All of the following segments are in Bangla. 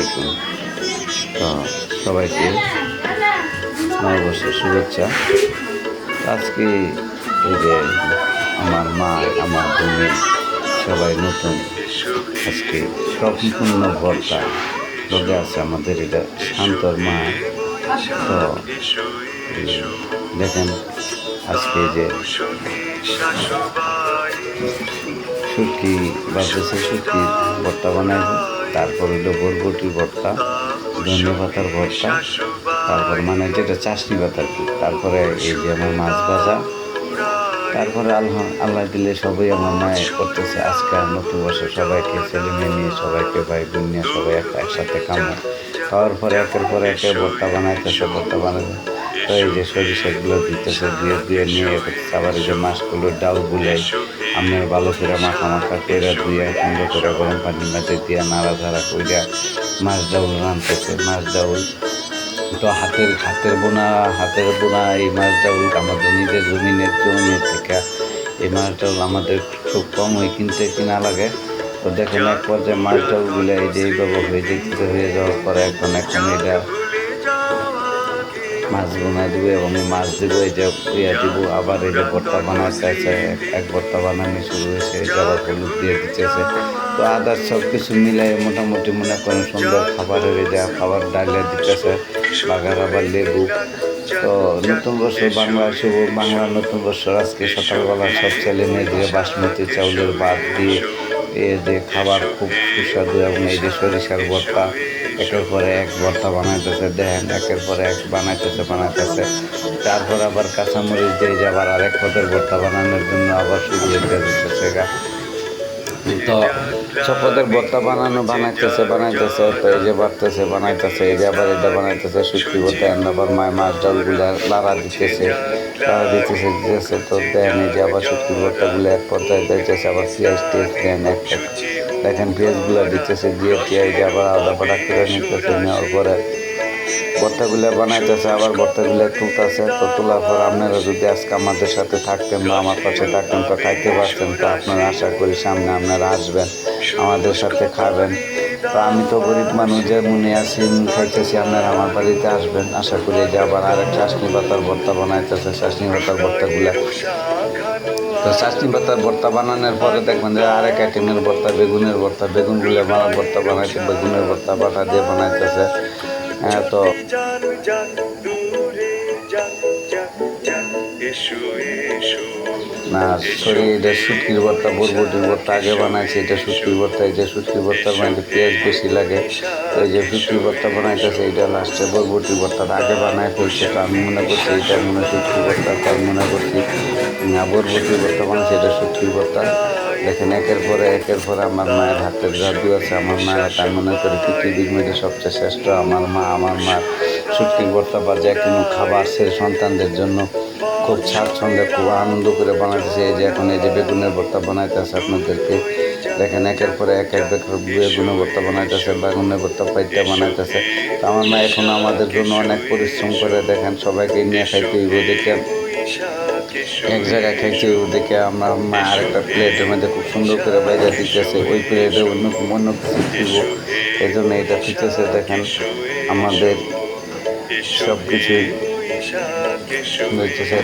আলাইকুম। তো সবাইকে নববর্ষের শুভেচ্ছা। আজকে এই যে আমার মা, আমার বোন, সবাই নতুন, আজকে সম্পূর্ণ ভর্তা লোকে আছে আমাদের, এটা শান্তর মা। তো দেখেন, আজকে যে শুটকি বাজতেছে শুটকি ভর্তা বানাইব। তারপর হলো বরবটির ভর্তা ধনে পাতার ভর্তা, তারপর মানে যেটা চাষনি পাতার কি। তারপরে এই যে আমার মাছ ভাজা, তারপরে আল্লাহ আল্লাহ দিলে সবাই আমার মায়ে করতেছে। আজকে নতুন বছর সবাইকে ছেলে মেয়ে নিয়ে, সবাইকে ভাই বোন নিয়ে সবাই একসাথে কামো খাওয়ার পরে একের পরে একে ভর্তা বানাইতেছে, ভর্তা বানাবে তো এই যে সরিষাগুলো দিতেছে, দিয়ে দিয়ে নিয়ে আবার এই যে মাছগুলো বুলাই আপনার ভালো করে মাখা মাখা করে ধুয়ে সুন্দর করে গরম পানির মধ্যে দিয়ে নাড়া ধারা কইরা মাছ ডাউল রানতেছে মাছ ডাউল। তো হাতের হাতের বোনা হাতের বোনা, এই মাছ ডাউল আমাদের নিজের জমিনের জমি থেকে এই মাছ ডাউল আমাদের খুব কম ওই কিনতে কিনা লাগে। তো দেখেন এক পর্যায়ে মাছ ডাউলগুলো এই যে এইভাবে হয়ে যেতে হয়ে যাওয়ার পরে এখন এখন এটা মাছ বোনা দিব এবং মাছ দিব যে ইয়া দিব, আবার যে ভর্তা বানাতে আছে এক- ভর্তা বানানো শুরু হয়েছে যে আবার হলুদ দিয়ে দিতেছে। তো আদার সব কিছু মিলাই মোটামুটি মনে করেন সুন্দর খাবারের যে খাবার ডালিয়া দিতেছে বাগার আবার লেবু। তো নতুন বছর বাংলা শুভ, বাংলা নতুন বছর, আজকে সকালবেলা সব ছেলে মেয়েদের বাসমতি, চাউলের ভাত দিয়ে যে খাবার খুব সুস্বাদু এবং এই যে সরিষার ভর্তা। একের পরে এক ভর্তা বানাইতেছে দেখেন একের পরে এক বানাইতেছে বানাইতেছে। তারপর আবার কাঁচামরিচ দিয়ে যে আবার আরেক পদের ভর্তা বানানোর জন্য আবার শুরু হয়ে দিতেছে গা। তো চপদের ভর্তা বানানো বানাইতেছে বানাইতেছে, তো এই যে বাড়তেছে, বানাইতেছে, এই যে আবার এটা বানাইতেছে ভর্তা, এন্ড আবার মায় মাছ ডালগুলা লাড়া দিতেছে লাড়া দিতেছে দিতেছে, তো দেন এই যে আবার শুটকি ভর্তাগুলো এক পর্যায়ে দিতেছে আবার পেঁয়াজ টেস্ট দেন এক। দেখেন পেঁয়াজগুলো দিতেছে দিয়ে এই আবার আলাদা পাটা করে নিতেছে, নেওয়ার পরে ভর্তাগুলো বানাইতেছে, আবার ভর্তাগুলো তুলতেছে। তো তোলার পর আপনারা যদি আজকে আমাদের সাথে থাকতেন বা আমার পাশে থাকতেন, তো খাইতে পারতেন। তো আপনারা আশা করি সামনে আপনারা আসবেন, আমাদের সাথে খাবেন। তো আমি তো গরিব মানুষ, যে মনে আছি খাইতেছি আপনারা আমার বাড়িতে আসবেন। আশা করি যে আবার আরেক চাষনি পাতার ভর্তা বানাইতেছে। চাষনি পাতার ভর্তাগুলো। তো চাষনি পাতার ভর্তা বানানোর পরে দেখবেন যে আরেক আইটেমের ভর্তা, বেগুনের ভর্তা, বেগুনগুলো ভর্তা বানাইছে, বেগুনের ভর্তা বাটা দিয়ে বানাইতেছে। হ্যাঁ তো না সরি এটা শুটকির ভর্তা বরবটির ভর্তা আগে বানাইছে এটা শুটকির ভর্তা যে শুটকির ভর্তা বানাইতে পেঁয়াজ বেশি লাগে এই যে শুটকির ভর্তা বানাইতেছে এটা লাস্টে বরবটির ভর্তাটা আগে বানায় ফেলছে তো আমি মনে করছি এটা মনে শুটকির ভর্তা তার মনে করছি না বরবটির ভর্তা বানাইছে এটা শুটকির ভর্তা। দেখেন একের পরে একের পরে আমার মায়ের হাতের জাদু আছে আমার মায়ের তাই মনে করি পৃথিবীর মধ্যে সবচেয়ে শ্রেষ্ঠ আমার মা আমার মার শুটকির বা যে কোনো খাবার সে সন্তানদের জন্য খুব স্বাচ্ছন্দ্যে খুব আনন্দ করে বানাইতেছে। এই যে এখন এই যে বেগুনের ভর্তা বানাইতেছে আপনাদেরকে, দেখেন একের পরে এক এক বেগুনের ভর্তা বানাইতেছে, বেগুনের ভর্তা পাইতে বানাইতেছে। তো আমার মা এখন আমাদের জন্য অনেক পরিশ্রম করে দেখেন সবাইকে নিয়ে খাইতে হইব, দেখে এক জায়গায় খাইতে দেখে আমার মা আরেকটা প্লেটের মধ্যে খুব সুন্দর করে বাইরে দিতেছে, ওই প্লেটে অন্য অন্য কিছু দিব এই জন্য এটা দিতেছে দেখেন আমাদের সব কিছুই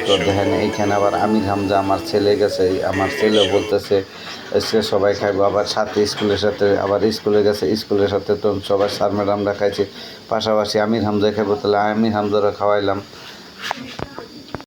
তো দেখেন এইখানে আবার আমির হামজা আমার ছেলে গেছে আমার ছেলেও বলতেছে এসে সবাই খাইবো। আবার সাথে স্কুলের সাথে আবার স্কুলে গেছে স্কুলের সাথে তো সবাই স্যার ম্যাডামরা খাইছে। পাশাপাশি আমির হামজা খাইবো তাহলে আমির হামজারা খাওয়াইলাম।